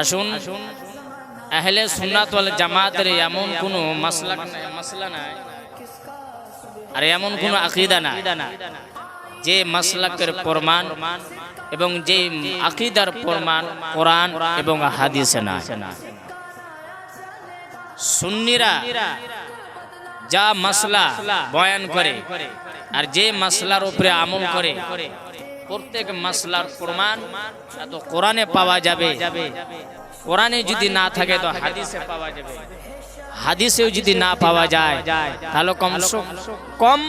আসুন, আহলে সুন্নাত জামাতের এমন কোনো মাসলা মাসলা নাই, আর এমন কোনো আকীদা নাই, যে মাসলাকের প্রমাণ এবং যে আকীদার প্রমাণ কোরআন এবং হাদিসে না সুন্নিরা যা মাসলা বয়ান করে আর যে মাসলার উপরে আমল করে প্রত্যেক মাসলার প্রমাণ তা কোরআনে পাওয়া যাবে। কোরআনে যদি না থাকে তো হাদিসে পাওয়া যাবে। হাদিসেও যদি না পাওয়া যায়, তাহলে কম কম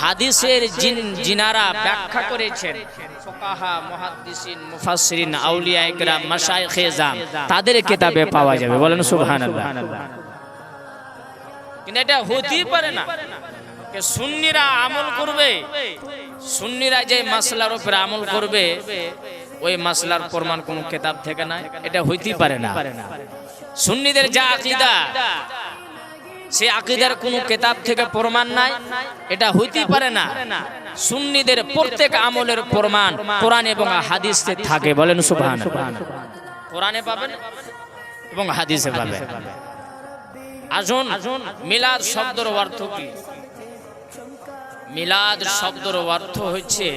হাদিসের জিন জিনারা ব্যাখ্যা করেছেন। ফুকাহা, মুহাদ্দিসিন, মুফাসসিরিন, আউলিয়া ইকরাম মাশায়েখে জাম, তাদের কিতাবে পাওয়া যাবে। বলেন সুবহানাল্লাহ। কিন্তু এটা হতেই পারে না। যে সুন্নিরা আমল করবে সুন্নিরা যে মাসলার উপরে আমল করবে, ওই মাসলার প্রমাণ কোন কিতাব থেকে না এটা হইতেই পারে না। সুন্নিদের যা আকীদা, সে আকীদার কোন কিতাব থেকে প্রমাণ নাই, এটা হইতেই পারে না। সুন্নিদের প্রত্যেক আমলের প্রমাণ কোরআন এবং হাদিসে থাকে, বলেন সুবহানাল্লাহ। কোরআনে পাবেন এবং হাদিসে পাবেন। আসুন, মিলাদ শব্দের অর্থ কি? মিলাদ শব্দর অর্থ হচ্ছে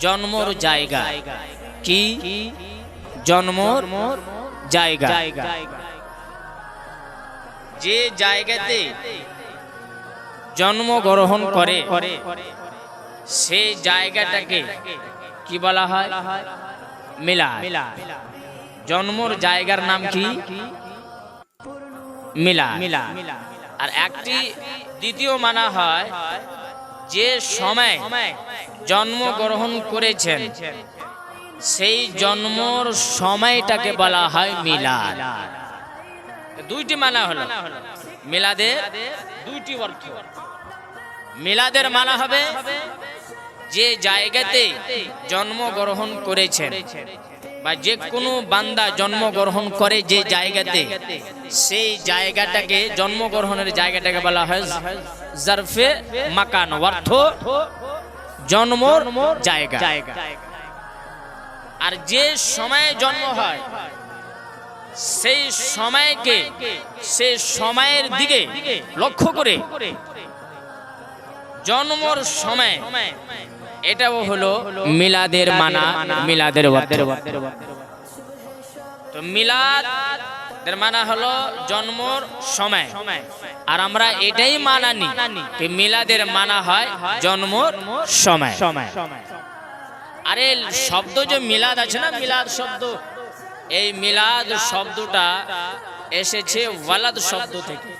জন্মর জায়গা। কি? জন্মর জায়গা। যে জায়গাতে জন্মগ্রহণ করে সেই জায়গাটাকে কি বলা হয়? মিলা জন্মর জায়গার নাম কি? মিলা মিলা আর একটি দ্বিতীয় মানা হয় যে সময় জন্মগ্রহণ করেছেন, সেই জন্মর সময়টাকে বলা হয় মিলাদ। দুইটি মানা হলো। মিলাদে দুইটি অর্থ। মিলাদের মানা হবে যে জায়গাতে জন্মগ্রহণ করেছেন। বা যে কোনো বান্দা জন্মগ্রহণ করে যে জায়গাতে, সেই জায়গাটাকে, জন্মগ্রহণের জায়গাটাকে বলা হয় মাকান, অর্থ জায়গা। আর যে সময়ে জন্ম হয়, সেই সময়কে, সেই সময়ের দিকে লক্ষ্য করে জন্মর সময় এটাও হলো মিলাদের মানা মিলাদের তো মিলাদ মানা হলো জন্মর সময়। আর আমরা এটাই মানানি মিলাদের মানা হয় জন্মর সময়। আরে শব্দ যে মিলাদ আছে না মিলাদ শব্দ? এই মিলাদ শব্দটা এসেছে ওয়ালাদ শব্দ থেকে।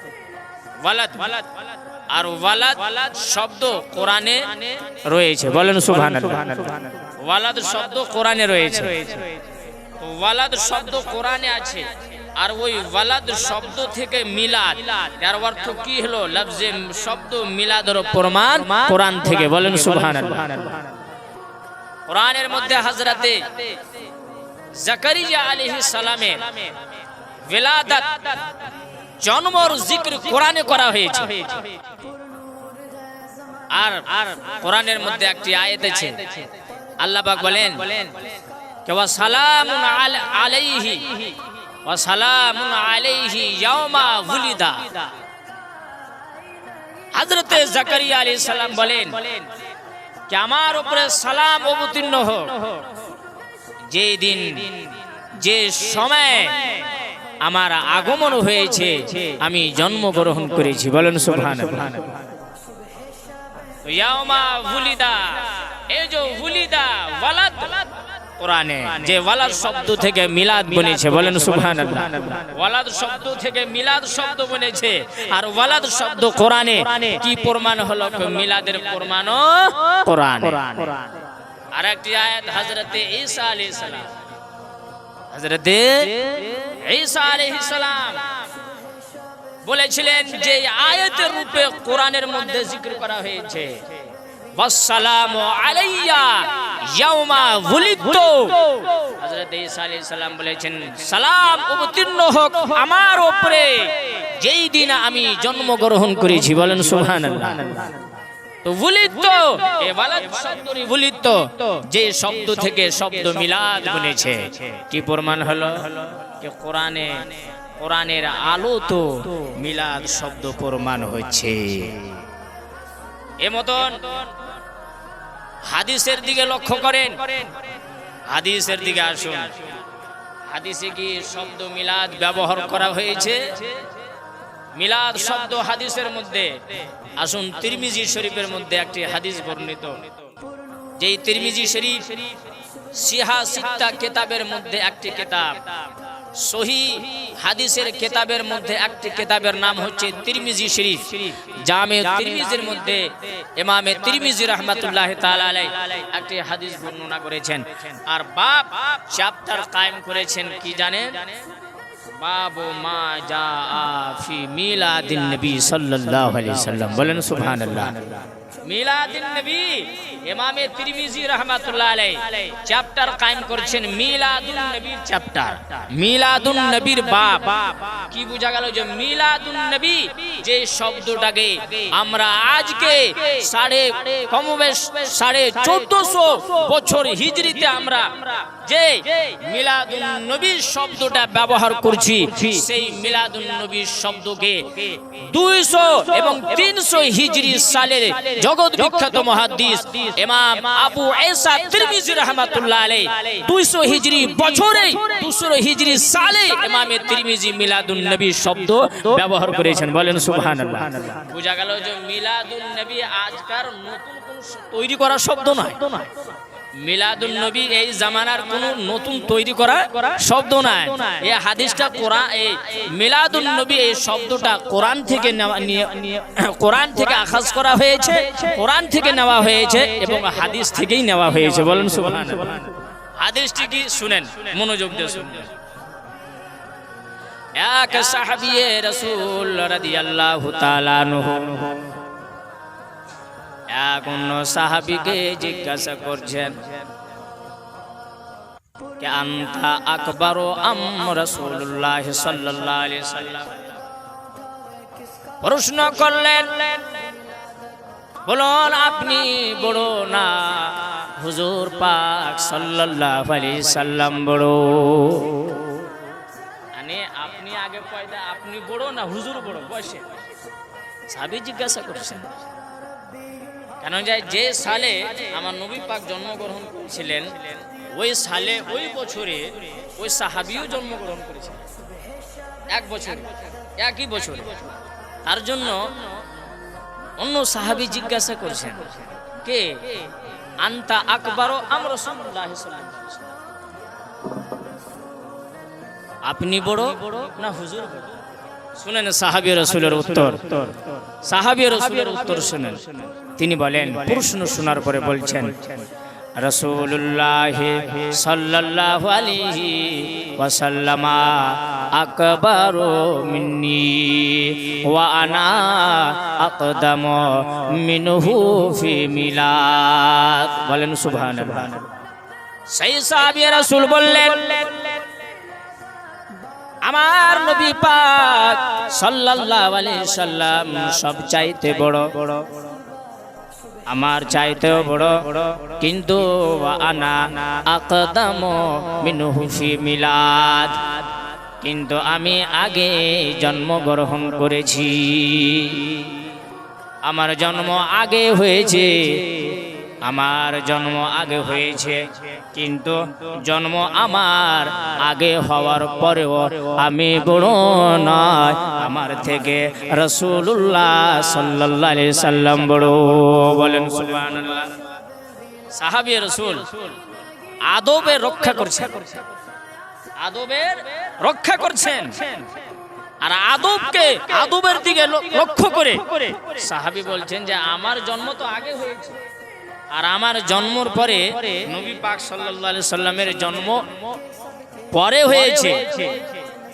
ওয়ালাদ। আর ওয়ালাদ শব্দ কোরআনে রয়েছে। বলেন সুবহানাল্লাহ। ওয়ালাদ শব্দ কোরআনে রয়েছে। ওয়ালাদ শব্দ কোরআনে আছে আর ওই ওয়ালাদ শব্দ থেকে মিলাদ এর অর্থ কি হলো? লফজে শব্দ মিলাদের প্রমাণ কোরআন থেকে। বলেন সুবহানাল্লাহ। কোরআনের মধ্যে হযরতে জাকারিয়া আলাইহিস সালামের ওয়ালাদাত জন্মর জিক্র কোরআনে করা হয়েছে। আর আর কোরআনের মধ্যে একটি আয়াত আছে। আল্লাহ পাক বলেন, কে ওয়া সালামুন আল- আলাইহি, ওয়া সালামুন আলাইহি ইয়াউমা উলিদা হযরতে জাকারিয়া আলাইহিস সালাম বলেন যে আমার উপরে সালাম অবতীর্ণ হোক যে দিন, যে সময় আমার আগমন হয়েছে, আমি জন্মগ্রহণ করেছি। বলেন এই যে ওয়ালাদ। শব্দ থেকে মিলাদ বলেন ওয়ালাদ শব্দ থেকে মিলাদ শব্দ আর ওয়ালাদ শব্দ কোরআনে কি প্রমাণ হলো? মিলাদের প্রমাণও আর একটি আয়াত হযরতে ঈসা আলাইহিস সালাম। বলেছিলেন যে রূপে কোরআনের মধ্যে করা হয়েছে। আমার উপরে যেই দিন আমি জন্মগ্রহণ করেছি, বলেন সুবহানাল্লাহ। যে শব্দ থেকে শব্দ মিলাদ বলেছে কি প্রমাণ হলো? যে কোরআনে কোরআনের আলো তো মিলাদ শব্দ প্রমাণ হচ্ছে। এ মতন হাদিসের দিকে লক্ষ্য করেন। হাদিসের দিকে আসুন। হাদিসে কি শব্দ মিলাদ ব্যবহার করা হয়েছে? মিলাদ শব্দ হাদিসের মধ্যে, আসুন তিরমিজি শরীফের মধ্যে একটি হাদিস বর্ণিত। যেই তিরমিজি শরীফ সিহা সিত্তা কেতাবের মধ্যে একটি কেতাব। সহি হাদিসের কেতাবের মধ্যে একটি কেতাবের নাম হচ্ছে তিরমিজি শরীফ। জামে তিরমিজির মধ্যে ইমামে তিরমিজি রহমাতুল্লাহ তাআলা একটি হাদিস বর্ণনা করেছেন। আর বাপ চ্যাপ্টার কায়েম করেছেন, কি জানেন? বাবু মা যা ফি মিলাদিন নবী সাল্লাল্লাহু আলাইহি সাল্লাম। বলেন সুবহানাল্লাহ। মিলাদিন নবী, ইমামে তিরমিজি রাহমাতুল্লাহ আলাইহি চ্যাপ্টার কায়েম করেছেন, মিলাদুন নবীর চ্যাপ্টার মিলাদুন নবীর বাপ। কি বোঝা গেল যে মিলাদুন নবী যে শব্দটাকে আমরা আজকে সাড়ে কমবেশ সাড়ে চোদ্দশো বছর হিজরিতে আমরা যে মিলাদুন নবীর শব্দটা ব্যবহার করছি, সেই মিলাদুন নবীর শব্দকে দুইশো এবং তিনশো হিজরি সালের জগৎ বিখ্যাত মহাদিস ইমাম আবু এসা তিরমিজি রহমাতুল্লাহ আলাই দুইশো হিজরি বছরে দুশো হিজরি সালে ইমামে তিরমিজি মিলাদুন নবী শব্দ ব্যবহার করেছেন। বলেন সুবহানাল্লাহ। বোঝা গেল যে মিলাদুন নবী আজকার নতুন তৈরি করা শব্দ নয়। মিলাদুন নবী এই জামানার কোন নতুন তৈরি করা শব্দ নয় এই হাদিসটা কোরআন এই মিলাদুন নবী এই শব্দটা কোরআন থেকে কোরআন থেকে আখাজ করা হয়েছে, কোরআন থেকে নেওয়া হয়েছে এবং হাদিস থেকেই নেওয়া হয়েছে। বলেন হাদিসটি কি? শুনেন, মনোযোগ দিয়ে শুনবেন এক সাহাবিয়ে রাসূল রাদিয়াল্লাহু তাআলা আনহু এক অন্য সাহাবিকে জিজ্ঞাসা করছেন প্রশ্ন করলেন, বলুন, আপনি বড় না? হুজুর পাক সাল্লাল্লাহু সাল্লাম বড়। মানে আপনি আগে পয়দা আপনি বড় না হুজুর বড়? বয়সে? সাবি জিজ্ঞাসা করছেন কেন যায়? যে সালে আমার নবী পাক জন্মগ্রহণ করেছিলেন, ওই সালে, ওই বছরে ওই সাহাবিও জন্মগ্রহণ করেছিলেন এক বছর, একই বছর। তার জন্য অন্য সাহাবি জিজ্ঞাসা করছেন, কে? আন্তা আকবর আমরা আপনি বড় না হুজুর বড়? শুনেন সাহাবি রসুলের উত্তর। সাহাবি রসুলের উত্তর শুনেন। তিনি বলেন, প্রশ্ন শোনার পরে বলছেন রসুল্লাহ সাল্লাল্লাহু আলাইহি ওয়াসাল্লামা আকবর মিন্নি ওয়া আকদাম মিনহু ফি মিলাদ। বলেন, সুবহানাল্লাহ। সেই সাহাবী রাসূল বললেন আমার নবী পাক সাল্লাল্লাহু আলাইহি সাল্লাম সব চাইতে বড়। আমার চাইতেও বড়। কিন্তু আনা আকদাম মিনহু ফি মিলাদ। কিন্তু আমি আগে জন্মগ্রহণ করেছি। আমার জন্ম আগে হয়েছে। আমার জন্ম আগে হয়েছে, কিন্তু জন্ম আমার আগে হওয়ার পরেও আমি বড় নয়। আমার থেকে রসুল্লাহ সাল্লাহ সাল্লাম বড়। বলেন সাহাবি রসুল আদবে রক্ষা করছেন। আদবের রক্ষা করছেন। আর আদবকে আদবের দিকে লক্ষ্য করে সাহাবি বলছেন যে, আমার জন্ম তো আগে হয়েছে। আর আমার জন্মর পরে নবী পাক আলাইহি সাল্লামের জন্ম পরে হয়েছে।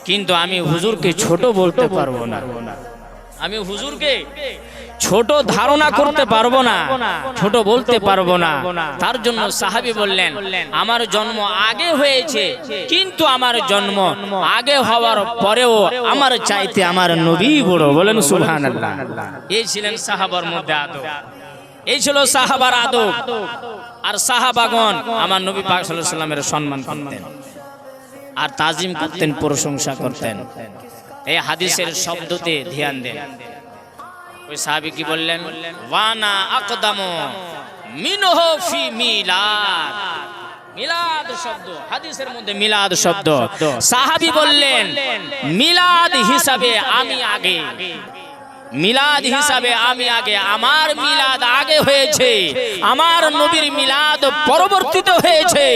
কিন্তু আমি হুজুরকে ছোট বলতে পারব না। আমি হুজুরকে ছোট ধারণা করতে পারব না, ছোট বলতে পারব না। তার জন্য সাহাবি বললেন, আমার জন্ম আগে হয়েছে, কিন্তু আমার জন্ম আগে হওয়ার পরেও আমার চাইতে আমার নবী বড়। বলেন সুবহানাল্লাহ। এই ছিলেন সাহাবার মধ্যে আদব। এই ছিল সাহাবার আদব। আর সাহাবাগন আমার নবী পাক সাল্লাল্লাহু আলাইহি সাল্লামের সম্মান করতেন। আর তাজিম করতেন, প্রশংসা করতেন। এই হাদিসের শব্দতে ধ্যান দেন। ওই সাহাবী কি বললেন? ওয়ানা আকদামু মিনহু ফি মিলাদ। মিলাদ শব্দ, হাদিসের মধ্যে মিলাদ শব্দ। সাহাবী বললেন, মিলাদ হিসাবে আমি আগে মিলাদ হিসাবে আমি আগে, আমার মিলাদ আগে হয়েছে। আমার নবীর মিলাদ পরবর্তীতে হয়েছে।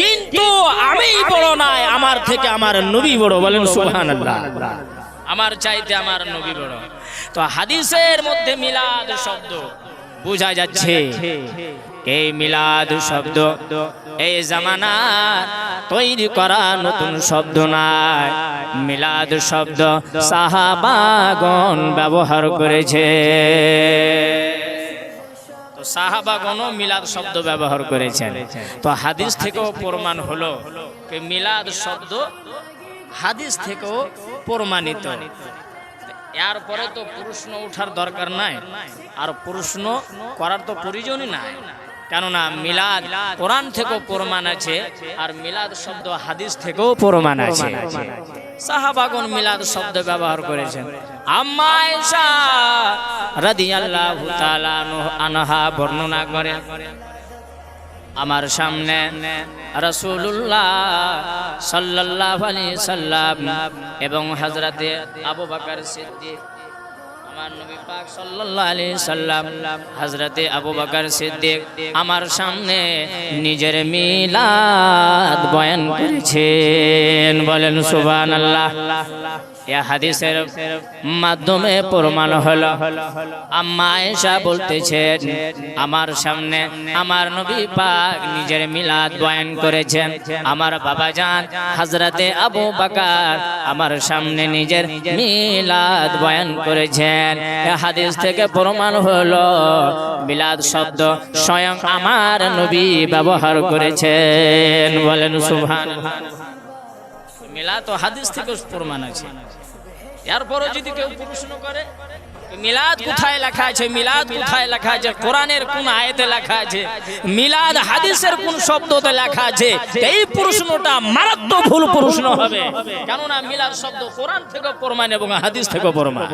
কিন্তু আমি বড় নাই, আমার থেকে আমার নবী বড়, বলেন সুবহানাল্লাহ। আমার চাইতে আমার নবী বড়। তো হাদিসের মধ্যে মিলাদ শব্দ। বোঝা যাচ্ছে। এই মিলাদ শব্দ? এই জামানা তৈরি করা নতুন শব্দ নাই। মিলাদ শব্দ সাহাবাগণ ব্যবহার করেছে। তো সাহাবাগণও মিলাদ শব্দ ব্যবহার করেছেন। তো হাদিস থেকেও প্রমাণ হলো মিলাদ শব্দ হাদিস থেকেও প্রমাণিত। এরপরে তো প্রশ্ন ওঠার দরকার নাই আর প্রশ্ন করার তো প্রয়োজনই নাই কেননা মিলাদ কোরআন থেকেও প্রমাণ আছে আর মিলাদ শব্দ হাদিস থেকেও প্রমাণ আছে সাহাবাগন মিলাদ শব্দ ব্যবহার করেছেন আম্মা রাদিয়াল্লাহু তাআলা আনহা বর্ণনা করে আমার সামনে রসুল্লাহ সাল্লাহ আলী সাল্লাম এবং হজরতে আবু বাকর সিদ্দিক, আমার নবী পাক সাল্লাল্লাহু আলাইহি সাল্লাম, হযরতে আবু বকর সিদ্দিক আমার সামনে নিজের মিলাদ বয়ান করেছেন। বলেন, সুবহানাল্লাহ। হাদিসের মাধ্যমে প্রমাণ হলো। আম্মা আয়েশা বলতেছেন, আমার সামনে আমার নবী পাক নিজের মিলাদ বয়ান করেছেন। আমার বাবা জান হযরতে আবু বকর আমার সামনে নিজের মিলাদ বয়ান করেছেন। এ হাদিস থেকে প্রমাণ হলো, মিলাদ শব্দ স্বয়ং আমার নবী ব্যবহার করেছেন। বলেন সুবহান মিলাদ তো হাদিস থেকে প্রমাণ আছে। এরপরও যদি কেউ প্রশ্ন করে মিলাদ কোথায় লেখা আছে? মিলাদ কোথায় লেখা আছে? কোরআনের কোন আয়াতে লেখা আছে? মিলাদ হাদিসের কোন শব্দতে লেখা আছে? এই প্রশ্নটা মারাত্মক ভুল প্রশ্ন হবে। কেননা মিলাদ শব্দ কোরআন থেকে প্রমাণ এবং হাদিস থেকে প্রমাণ।